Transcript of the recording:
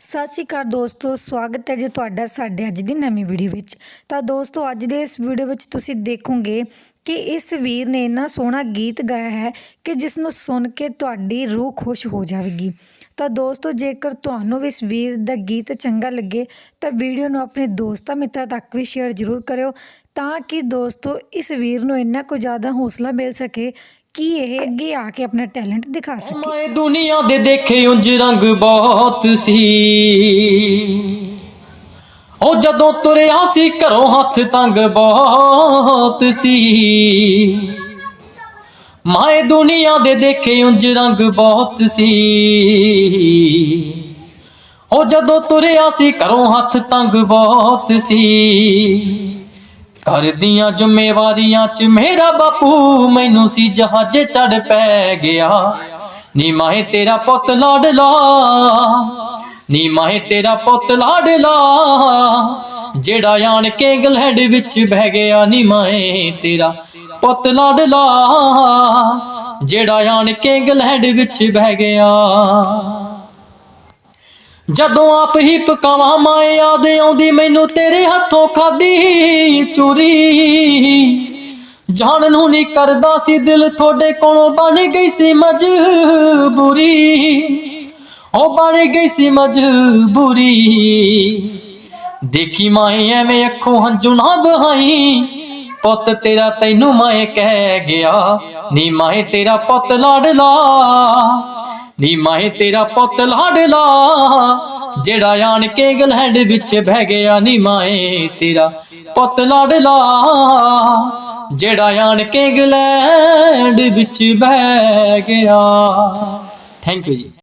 ਸਤਿ ਸ਼੍ਰੀ ਅਕਾਲ ਦੋਸਤੋ, ਸਵਾਗਤ ਹੈ ਜੀ ਤੁਹਾਡਾ ਸਾਡੇ ਅੱਜ ਦੀ ਨਵੀਂ ਵੀਡੀਓ ਵਿੱਚ। ਤਾਂ ਦੋਸਤੋ, ਅੱਜ ਦੇ ਇਸ ਵੀਡੀਓ ਵਿੱਚ ਤੁਸੀਂ ਦੇਖੋਗੇ ਕਿ ਇਸ ਵੀਰ ਨੇ ਇੰਨਾ ਸੋਹਣਾ ਗੀਤ ਗਾਇਆ ਹੈ ਕਿ ਜਿਸ ਨੂੰ ਸੁਣ ਕੇ ਤੁਹਾਡੀ ਰੂਹ ਖੁਸ਼ ਹੋ ਜਾਵੇਗੀ। ਤਾਂ ਦੋਸਤੋ, ਜੇਕਰ ਤੁਹਾਨੂੰ ਵੀ ਇਸ ਵੀਰ ਦਾ ਗੀਤ ਚੰਗਾ ਲੱਗੇ, ਤਾਂ ਵੀਡੀਓ ਨੂੰ ਆਪਣੇ ਦੋਸਤਾਂ ਮਿੱਤਰਾਂ ਤੱਕ ਵੀ ਸ਼ੇਅਰ ਜ਼ਰੂਰ ਕਰਿਓ, ਤਾਂ ਕਿ ਦੋਸਤੋ, ਇਸ ਵੀਰ ਨੂੰ ਇੰਨਾ ਕੁ ਜ਼ਿਆਦਾ ਹੌਸਲਾ ਮਿਲ ਸਕੇ ਕਿ ਇਹ ਅੱਗੇ ਆ ਕੇ ਆਪਣਾ ਟੈਲੈਂਟ ਦਿਖਾ ਸਕੇ? ਮੈਂ ਦੁਨੀਆ ਦੇ ਦੇਖੇ ਉਂਝ ਰੰਗ ਬਹੁਤ ਸੀ। ਉਹ ਜਦੋਂ ਤੁਰਿਆ ਸੀ ਘਰੋਂ ਹੱਥ ਤੰਗ ਬਹੁਤ ਸੀ। ਮੈਂ ਦੁਨੀਆ ਦੇ ਦੇਖੇ ਉਂਝ ਰੰਗ ਬਹੁਤ ਸੀ। ਉਹ ਜਦੋਂ ਤੁਰਿਆ ਸੀ ਘਰੋਂ ਹੱਥ ਤੰਗ ਬਹੁਤ ਸੀ। ਘਰ ਦੀਆਂ ਜ਼ਿੰਮੇਵਾਰੀਆਂ 'ਚ ਮੇਰਾ ਬਾਪੂ, ਮੈਨੂੰ ਸੀ ਜਹਾਜ਼ੇ ਚੜ ਪੈ ਗਿਆ। ਨੀ ਮਾਹੇ ਤੇਰਾ ਪੁੱਤ ਲਾਡਲਾ ਨੀ ਮਾਹੇ ਤੇਰਾ ਪੁੱਤ ਲਾਡਲਾ ਜਿਹੜਾ ਆਣ ਕੇ ਇੰਗਲੈਂਡ ਵਿੱਚ ਬਹਿ ਗਿਆ, ਨੀ ਮਾਹੇ ਤੇਰਾ ਪੁੱਤ ਲਾਡਲਾ ਜਿਹੜਾ ਆਣ ਕੇ ਇੰਗਲੈਂਡ ਵਿੱਚ ਬਹਿ ਗਿਆ। ਜਦੋਂ ਆਪ ਹੀ ਪਕਾਵਾਂ ਮਾਂ ਯਾਦ ਆਉਂਦੀ ਮੈਨੂੰ ਤੇਰੇ ਹੱਥੋਂ ਖਾਦੀ ਚੋਰੀ। ਜਾਣ ਨੂੰ ਨਹੀਂ ਕਰਦਾ ਸੀ ਦਿਲ, ਤੁਹਾਡੇ ਕੋਲੋਂ ਬਣ ਗਈ ਸੀ ਮਜਬੂਰੀ। ਉਹ ਬਣ ਗਈ ਸੀ ਮਜਬੂਰੀ। ਦੇਖੀ ਮਾਏ ਐਵੇਂ ਅੱਖੋਂ ਹੰਝੂ ਨਾ ਬਹਾਈ ਪੁੱਤ ਤੇਰਾ ਤੈਨੂੰ ਮਾਏ ਕਹਿ ਗਿਆ, ਨੀ ਮਾਏ ਤੇਰਾ ਪੁੱਤ ਲਾਡਲਾ। ਨੀ ਮਾਹੇ ਤੇਰਾ ਪੁੱਤ ਲਾਡਲਾ, ਜਿਹੜਾ ਆਣ ਕੇ ਇੰਗਲੈਂਡ ਵਿੱਚ ਬਹਿ ਗਿਆ, ਨੀ ਮਾਏ ਤੇਰਾ ਪੁੱਤ ਲਾਡਲਾ, ਜਿਹੜਾ ਆਣ ਕੇ ਇੰਗਲੈਂਡ ਵਿੱਚ ਬਹਿ ਗਿਆ। ਥੈਂਕ ਯੂ ਜੀ।